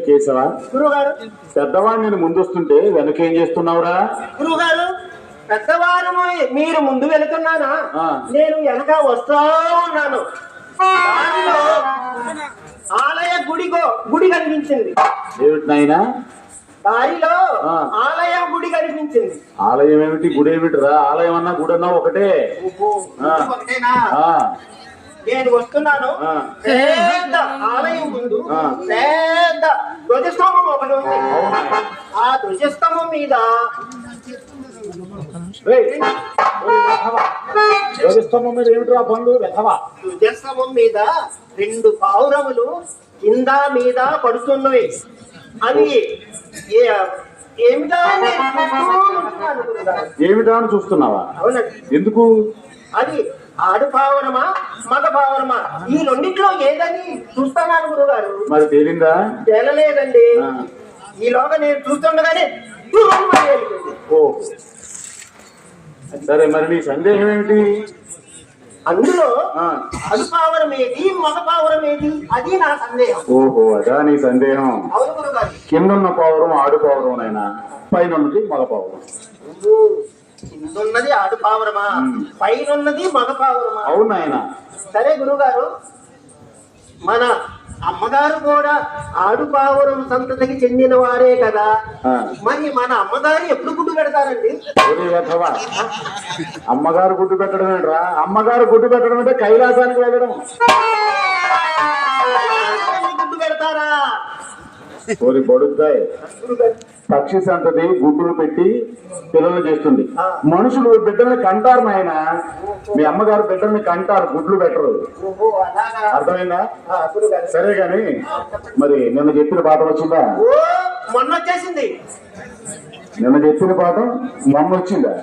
కేశవ? గురుగారు పెద్దవాడు నేను ముందొస్తుంటే వెనకేం చేస్తున్నావురా? గురుగారు పెద్దవారు మీరు ముందు వెళుతున్నానా. నేను వెనక వస్తా ఉన్నాను. ఆలయ గుడిగో గుడి కనిపించింది. ఏమిటి నాయనా? దారిలో. ఆలయ గుడి కనిపించింది. ఆలయం ఏమిటి? గుడి ఏమిటిరా ఆలయం అన్నా గుడి అన్నా ఒకటే నేను వస్తున్నాను. ఆ. పెద్ద ఆలయం ముందు ఆ. పెద్ద ధ్వజస్తంభం ఒకటి ఉంది. ఆ ధ్వజస్తంభం మీద. ధ్వజస్తంభం మీద ఏమిటిరా పనులు వెధవా. ధ్వజస్తంభం మీద రెండు పావురములు కింద మీద ఏమిటా ఉంటున్నాను గురుగారు. ఏమిటా అని చూస్తున్నావా? అవునండి. ఎందుకు? అది ఆడు పావురమా? మగ పావురమా ఈ రెండిట్లో ఏదని చూస్తున్నాను గురుగారు మరి తేలిందా? తేలలేదండి. ఆ. ఈలోగా నేను చూస్తుండగానే. ఓ. సరే మరి నీ సందేహం ఏమిటి? అందులో ఆ. ఆడు పావురం ఏది మగ పావురం ఏది అది నా సందేహం. ఓహో అదా నీ సందేహం. గురుగారు కిందున్న పావురం ఆడు పావురం అయినా పైన ఉన్నది మగ పావురం కిందున్నది ఆడు పావురమా? పైన ఉన్నది మగ పావురమా? అవును సరే గురుగారు మన అమ్మగారు కూడా ఆడు పావురం సంతతికి చెందిన వారే కదా. మరి మన అమ్మగారు ఎప్పుడు గుడ్డు పెడతారండి. అమ్మగారు గుడ్డు పెట్టడం ఏంట్రా? అమ్మగారు గుడ్డు పెట్టడం అంటే కైలాసానికి వెళ్ళడం. ఓరి బడుద్దాయి గురుగారు పక్షి సంతతి గుడ్డులు పెట్టి పిల్లలు చేస్తుంది. మనుషులు బిడ్డల్ని కంటారు నాయన. మీ అమ్మగారు బిడ్డల్ని కంటారు గుడ్లు పెట్టరు. అర్థమైందా? సరే గాని మరి నిన్న చెప్పిన పాఠం వచ్చిందా? మొన్న వచ్చేసింది. నిన్న చెప్పిన పాఠం మొన్న వచ్చిందా?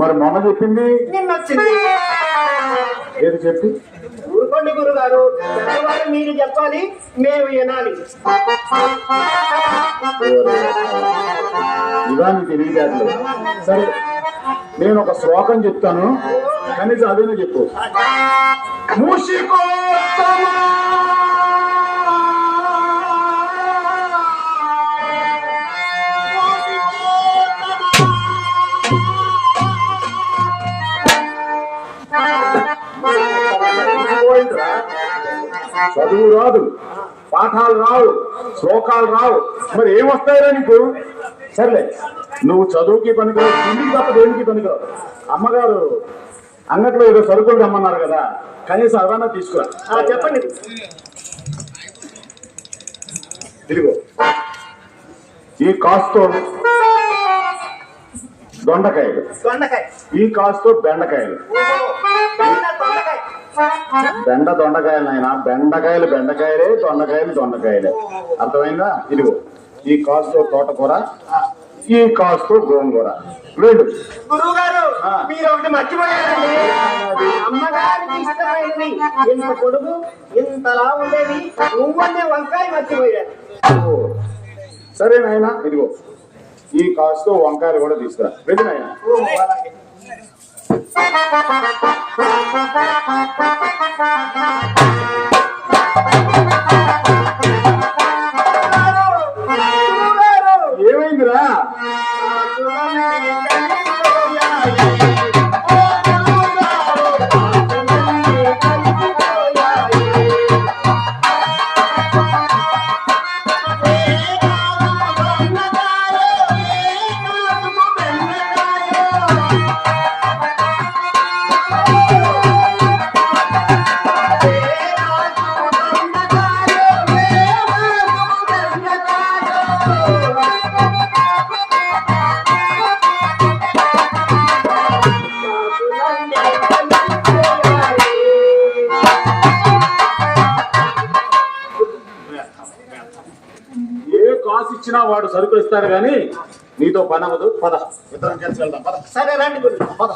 మరి మొన్న చెప్పింది? నిన్న వచ్చింది. ఏది చెప్పి? ఊరుకోండి గురుగారు. పెద్దవారు మీరు చెప్పాలి మేము వినాలి. ఇవాళ తెలియదు సరే నేను ఒక శ్లోకం చెప్తాను. కనీసం అదేనే చెప్పు? మూషికోత్తమా చదువు రాదు పాఠాలు రావు శ్లోకాలు రావు. మరి ఏమొస్తాయిరా నీకు? సర్లే నువ్వు చదువుకి పనికిరావు తిండికి తప్ప దేనికి పనికిరావు? అమ్మగారు అంగట్లో ఏదో సరుకులు రమ్మన్నారు కదా కనీసం అదన్నా తీసుకురా. చెప్పండి. ఇదిగో ఈ కాస్తో దొండకాయలు. దొండకాయ ఈ కాస్తో బెండకాయలు. బెండ దొండకాయలు నాయన బెండకాయలు బెండకాయలే దొండకాయలు దొండకాయలే. అర్థమైందా? ఇదిగో ఈ కాస్తో తోటకూర ఈ కాస్తో గోంగూర. రెండు గురువు గారు. మీరు ఒకటి మర్చిపోయారండి. అమ్మగారికి ఇష్టమైనది ఇంత పొడుగు ఇంతలా ఉండేది నువ్వనే వంకాయ మర్చిపోయారు. సరే నాయన ఇదిగో. ఈ కాస్తో వంకాయలు కూడా తీసుకురా. వెళ్ళి నాయన. ఓహో, అలాగే. కాసు ఇచ్చినా వాడు సరుకులు ఇస్తాడు కానీ నీతో పని అవ్వదు. పద. ఇద్దరం కలిసి వెళ్దాం. పద. సరే రండి పద.